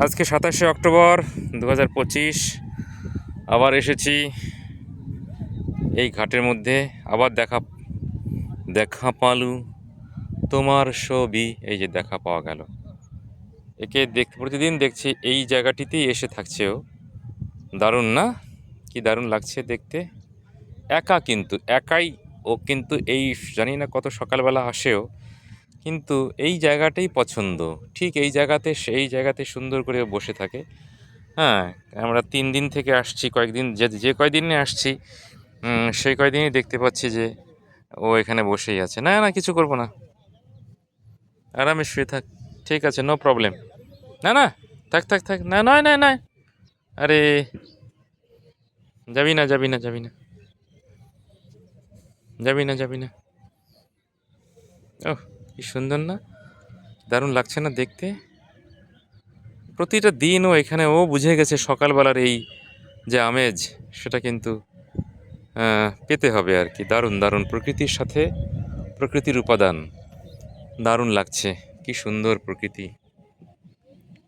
আজকে সাতাশে অক্টোবর দু হাজার পঁচিশ, আবার এসেছি এই ঘাটের মধ্যে, আবার দেখা দেখা পালু। তোমার ছবি, এই যে দেখা পাওয়া গেল। একে দেখ, প্রতিদিন দেখছি, এই জায়গাটিতেই এসে থাকছে ও। দারুণ না? কি দারুণ লাগছে দেখতে। একা কিন্তু, একাই ও কিন্তু এই, জানি না কত সকালবেলা আসেও কিন্তু এই জায়গাটাই পছন্দ। ঠিক এই জায়গাতে, সেই জায়গাতে সুন্দর করে বসে থাকে। হ্যাঁ আমরা তিন দিন থেকে আসছি, কয়েকদিন, যে যে কয়দিনে আসছি সেই কয়দিনই দেখতে পাচ্ছি যে ও এখানে বসেই আছে। না না, কিছু করব না। আরামে শুয়ে থাক। ঠিক আছে নো প্রবলেম না না, থাক থাক থাক। না, নয় নয় নয়। আরে, যাবি না যাবি না যাবি না। যাবি না যাবি না। ওহ। কি সুন্দর না? দারুণ লাগছে না দেখতে? প্রতিটা দিন ও এখানে ও বুঝে গেছে সকালবেলার এই যে আমেজ, সেটা কিন্তু পেতে হবে আর কি। দারুণ দারুণ প্রকৃতির সাথে প্রকৃতির উপাদান। দারুণ লাগছে, কি সুন্দর প্রকৃতি।